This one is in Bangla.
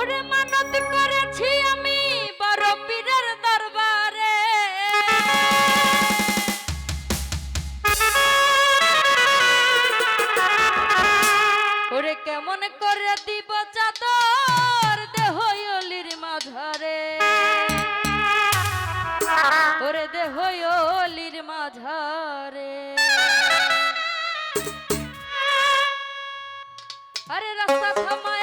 ওরে মানত করেছি আমি বড় পীরের দরবারে। ওরে কেমন করে দিব চাদর দেহ অলির মাঝারে। ওরে দেহ অলির মাঝারে। আরে রাস্তা থামা